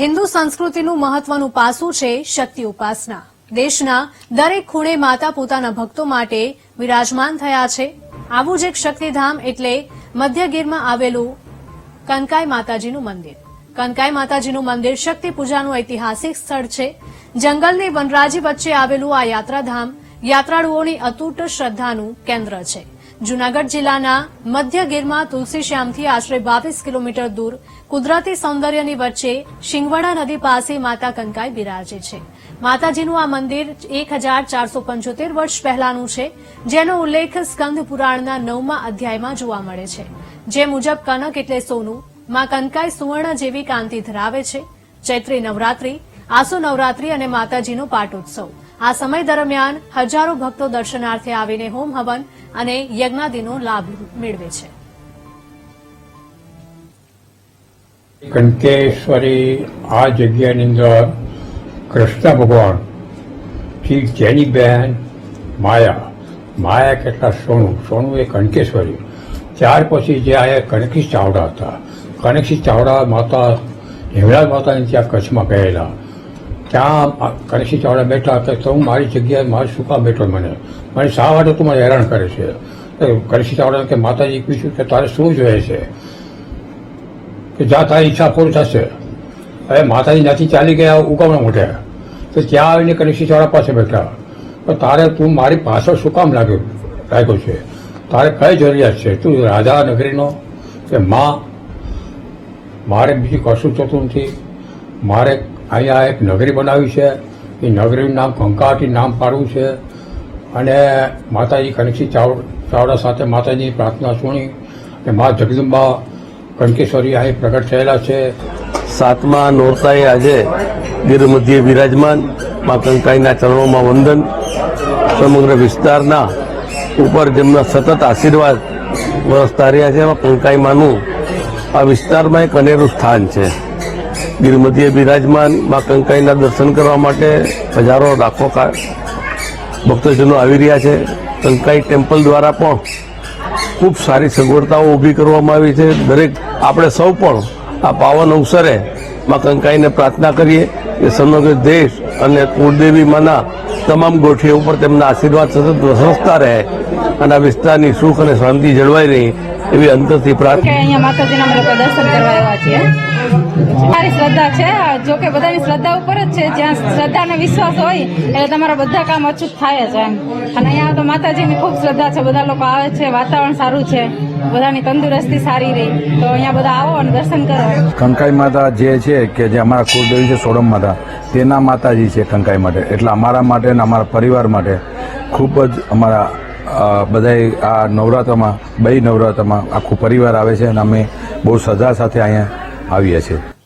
હિન્દુ સંસ્કૃતિનું મહત્વનું પાસું છે શક્તિ ઉપાસના. દેશના દરેક ખૂણે માતા પોતાના ભક્તો માટે વિરાજમાન થયા છે. આવું જ એક શક્તિધામ એટલે મધ્યગીરમાં આવેલું કનકાઈ માતાજીનું મંદિર. કનકાઈ માતાજીનું મંદિર શક્તિ પૂજાનું ઐતિહાસિક સ્થળ છે. જંગલની વનરાજી વચ્ચે આવેલું આ યાત્રાધામ યાત્રાળુઓની અતૂટ શ્રદ્ધાનું કેન્દ્ર છે. જૂનાગઢ જિલ્લાના મધ્ય ગીરમાં તુલસીશ્યામથી આશરે બાવીસ કિલોમીટર દૂર કુદરતી સૌંદર્યની વચ્ચે શિંગવાડા નદી પાસે માતા કંકાઈ બિરાજે છે. માતાજીનું આ મંદિર એક વર્ષ પહેલાનું છે, જેનો ઉલ્લેખ સ્કંદ પુરાણના નવમા અધ્યાયમાં જોવા મળે છે. જે મુજબ કનક એટલે સોનું, માં કંકાઈ સુવર્ણ જેવી કાંતિ ધરાવે છે. ચૈત્રી નવરાત્રી આસો નવરાત્રી અને માતાજીનો પાટોત્સવ. આ સમય દરમિયાન હજારો ભક્તો દર્શનાર્થે આવીને હોમ હવન અને યજ્ઞાદિનો લાભ મેળવે છે. કંકેશ્વરી આ જગ્યાની અંદર કૃષ્ણ ભગવાન શ્રી જેની બહેન માયા. માયા કેટલા સોનું? સોનું એ કણકેશ્વરી ત્યાર પછી જે આ કનકી ચાવડા હતા. કનકી ચાવડા માતા, હિમરાજ માતાની ત્યાં કચ્છમાં ગયેલા. ત્યાં કનકી ચાવડા બેઠા કે હું મારી જગ્યાએ મારે શું કામ બેઠો મને. મને શા માટે તું મને હેરાન કરે છે? કનકી ચાવડા કે માતાજી પૂછ્યું કે તારે શું જોઈએ છે? કે જ્યાં તારી ઈચ્છા પૂરી થશે. હવે માતાજી ત્યાંથી ચાલી ગયા ઉગામણા મોઢે. તો ત્યાં આવીને કનીશી ચાવડા પાસે બેઠા. તો તારે તું મારી પાછળ શું કામ લાગ્યો લાગ્યો છે? તારે કઈ જરૂરિયાત છે? તું રાજા નગરીનો? કે માં? મારે બીજું કશું થતું નથી. મારે અહીંયા એક નગરી બનાવી છે. એ નગરીનું નામ કંકાટી નામ પાડવું છે. અને માતાજી કનકસી ચાવ, ચાવડા સાથે માતાજીની પ્રાર્થના સુણી અને મા જગદંબા કનકેશ્વરી અહીં પ્રગટ થયેલા છે. સાતમા નોરતાએ આજે ગીર મધ્યે બિરાજમાન મા કંકાઈના ચરણોમાં વંદન. સમગ્ર વિસ્તારના ઉપર જેમના સતત આશીર્વાદ વરસતા રહ્યા છે, એમાં કંકાઈ માનું આ વિસ્તારમાં એક અનેરું સ્થાન છે. ગીર બિરાજમાનમાં કંકાઈના દર્શન કરવા માટે હજારો લાખો ભક્તજનો આવી રહ્યા છે. કંકાઈ ટેમ્પલ દ્વારા પણ ખૂબ સારી સગવડતાઓ ઊભી કરવામાં આવી છે. દરેક આપણે સૌ પણ આ પાવન અવસરે મા કંકાઈને પ્રાર્થના કરીએ કે સમગ્ર દેશ અને કુળદેવી માના તમામ ગોઠીઓ ઉપર તેમના આશીર્વાદ સતત વસરતા રહે અને આ વિસ્તારની સુખ અને શાંતિ જળવાઈ રહી. એવી અંતરથી કે પ્રાર્થના અહીંયા માતાજીના અમે લોકો દર્શન કરવા આવ્યા છીએ. મારી શ્રદ્ધા છે જો કે બધાની શ્રદ્ધા ઉપર જ છે. જ્યાં શ્રદ્ધા અને વિશ્વાસ હોય એટલે તમારા બધા કામ અચૂક થાય જ એમ. અને અહીંયા તો માતાજીની ખૂબ શ્રદ્ધા છે બધા લોકો આવે છે વાતાવરણ સારું છે. બધાની તંદુરસ્તી સારી રહી. તો અહીંયા બધા આવો અને દર્શન કરો. કંકાઈ માતા જે છે કે જે અમારા કુળદેવી છે સોડમ માતા તેના માતાજી છે કંકાઈ માટે. એટલે અમારા માટે અને અમારા પરિવાર માટે ખૂબ જ અમારા બધાય આ નવરાત્રમાં, બે નવરાત્રમાં આખું પરિવાર આવે છે અને અમે બહુ સજા સાથે અહીંયા આવીએ છીએ.